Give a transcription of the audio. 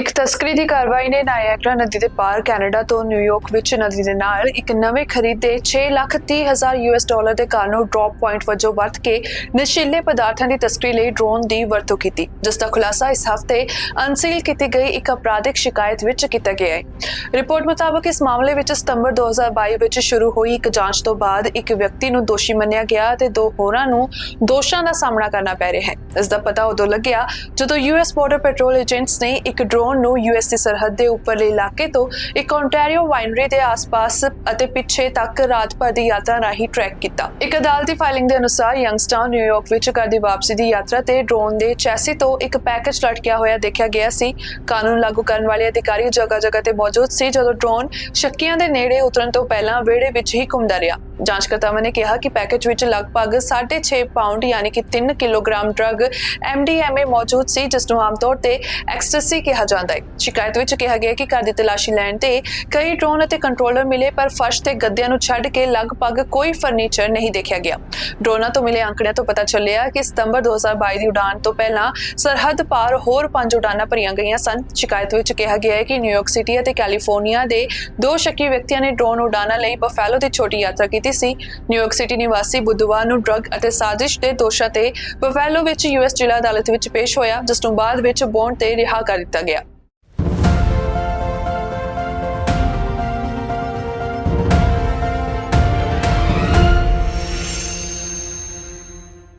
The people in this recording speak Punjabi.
ਇੱਕ ਤਸਕਰੀ ਦੀ ਕਾਰਵਾਈ ਨੇ ਨਾਇਆਗਰਾ ਨਦੀ ਦੇ ਪਾਰ ਕੈਨੇਡਾ ਤੋਂ ਨਿਊਯਾਰਕ ਵਿੱਚ ਨਦੀ ਦੇ ਨਾਲ ਇੱਕ ਨਵੇਂ ਖਰੀਦੇ 6 ਲੱਖ 30 ਹਜ਼ਾਰ ਯੂਐਸ ਡਾਲਰ ਦੇ ਕਾਰ ਡ੍ਰੌਪ ਪੁਆਇੰਟ ਵਜੋਂ ਵਰਤ ਕੇ ਨਸ਼ੀਲੇ ਪਦਾਰਥਾਂ ਦੀ ਤਸਕਰੀ ਲਈ ਡਰੋਨ ਦੀ ਵਰਤੋਂ ਕੀਤੀ, ਜਿਸ ਦਾ ਖੁਲਾਸਾ ਇਸ ਹਫ਼ਤੇ ਅਨਸੀਲ ਕੀਤੀ ਗਈ ਇੱਕ ਅਪਰਾਧਿਕ ਸ਼ਿਕਾਇਤ ਵਿੱਚ ਕੀਤਾ ਗਿਆ ਹੈ। ਰਿਪੋਰਟ ਮੁਤਾਬਕ ਇਸ ਮਾਮਲੇ ਵਿੱਚ ਸਤੰਬਰ 2022 ਵਿੱਚ ਸ਼ੁਰੂ ਹੋਈ ਇੱਕ ਜਾਂਚ ਤੋਂ ਬਾਅਦ ਇੱਕ ਵਿਅਕਤੀ ਨੂੰ ਦੋਸ਼ੀ ਮੰਨਿਆ ਗਿਆ ਤੇ ਦੋ ਹੋਰਾਂ ਨੂੰ ਦੋਸ਼ਾਂ ਦਾ ਸਾਹਮਣਾ ਕਰਨਾ ਪੈ ਰਿਹਾ ਹੈ। ਇਸ ਦਾ ਪਤਾ ਉਦੋਂ ਲੱਗਿਆ ਜਦੋਂ ਯੂਐਸ ਬਾਰਡਰ ਪੈਟਰੋਲ ਏਜੰਟਸ ਨੇ ਇੱਕ ਡਰੋਨ ਨੂੰ ਯੂਐਸ ਦੀ ਸਰਹੱਦ ਦੇ ਉੱਪਰਲੇ ਇਲਾਕੇ ਤੋਂ ਇੱਕ ਓਨਟਾਰੀਓ ਵਾਈਨਰੀ ਦੇ ਆਸ-ਪਾਸ ਅਤੇ ਪਿੱਛੇ ਤੱਕ ਰਾਤ ਭਰ ਦੀ ਯਾਤਰਾ ਰਾਹੀਂ ਟਰੈਕ ਕੀਤਾ। ਇੱਕ ਅਦਾਲਤੀ ਫਾਈਲਿੰਗ ਦੇ ਅਨੁਸਾਰ ਯੰਗਸਟਾਊਨ ਨਿਊਯਾਰਕ ਵਿੱਚ ਘਰ ਦੀ ਵਾਪਸੀ ਦੀ ਯਾਤਰਾ ਤੇ ਡਰੋਨ ਦੇ ਚੈਸੀ ਤੋਂ ਇੱਕ ਪੈਕੇਜ ਲਟਕਿਆ ਹੋਇਆ ਦੇਖਿਆ ਗਿਆ ਸੀ। ਕਾਨੂੰਨ ਲਾਗੂ ਕਰਨ ਵਾਲੇ ਅਧਿਕਾਰੀ ਜਗ੍ਹਾ-ਜਗ੍ਹਾ ਤੇ ਮੌਜੂਦ ਸੀ ਜਦੋਂ ਡਰੋਨ ਸ਼ੱਕੀਆਂ ਦੇ ਨੇੜੇ ਉਤਰਨ ਤੋਂ ਪਹਿਲਾਂ ਵਿਹੜੇ ਵਿੱਚ ਹੀ ਘੁੰਮਦਾ ਰਿਹਾ। ਜਾਂਚਕਰਤਾਵਾਂ ਨੇ ਕਿਹਾ ਕਿ ਪੈਕੇਜ ਵਿੱਚ ਲਗਭਗ 6.5 ਪਾਉਂਡ ਯਾਨੀ ਕਿ 3 ਕਿਲੋਗ੍ਰਾਮ ਡਰੱਗ MDMA ਮੌਜੂਦ ਸੀ, ਜਿਸ ਨੂੰ ਆਮ ਤੌਰ ਤੇ ਐਕਸਟੈਸੀ ਕਿਹਾ ਜਾਂਦਾ ਹੈ। ਸ਼ਿਕਾਇਤ ਵਿੱਚ ਕਿਹਾ ਗਿਆ ਕਿ ਘਰ ਦੀ ਤਲਾਸ਼ੀ ਲੈਣ ਤੇ ਕਈ ਡਰੋਨ ਅਤੇ ਕੰਟਰੋਲਰ ਮਿਲੇ, ਪਰ ਫਰਸ਼ ਤੇ ਗੱਦਿਆਂ ਨੂੰ ਛੱਡ ਕੇ ਲਗਭਗ ਕੋਈ ਫਰਨੀਚਰ ਨਹੀਂ ਦੇਖਿਆ ਗਿਆ। ਡਰੋਨਾਂ ਤੋਂ ਮਿਲੇ ਅੰਕੜਿਆਂ ਤੋਂ ਪਤਾ ਚੱਲਿਆ ਕਿ ਸਤੰਬਰ 2022 ਦੀ ਉਡਾਨ ਤੋਂ ਪਹਿਲਾਂ ਸਰਹੱਦ ਪਾਰ ਹੋਰ ਪੰਜ ਉਡਾਨਾਂ ਭਰੀਆਂ ਗਈਆਂ ਸਨ। ਸ਼ਿਕਾਇਤ ਵਿੱਚ ਕਿਹਾ ਗਿਆ ਹੈ ਕਿ ਨਿਊਯਾਰਕ ਸਿਟੀ ਅਤੇ ਕੈਲੀਫੋਰਨੀਆ ਦੇ ਦੋ ਸ਼ੱਕੀ ਵਿਅਕਤੀਆਂ ਨੇ ਡਰੋਨ ਉਡਾਨਾਂ ਲਈ ਬਫੈਲੋ ਦੀ ਛੋਟੀ ਯਾਤਰਾ ਕੀਤੀ ਸੀ। ਨਿਊਯਾਰਕ ਸਿਟੀ ਨਿਵਾਸੀ ਬੁੱਧਵਾਰ ਨੂੰ ਡਰੱਗ ਅਤੇ ਸਾਜ਼ਿਸ਼ ਦੇ ਦੋਸ਼ਾਂ ਤੇ ਬਫੈਲੋ ਵਿੱਚ ਯੂਐਸ ਜ਼ਿਲ੍ਹਾ ਅਦਾਲਤ ਵਿੱਚ ਪੇਸ਼ ਹੋਇਆ, ਜਿਸ ਨੂੰ ਬਾਅਦ ਵਿੱਚ ਬੌਂਡ ਤੇ ਰਿਹਾ ਕਰ ਦਿੱਤਾ ਗਿਆ।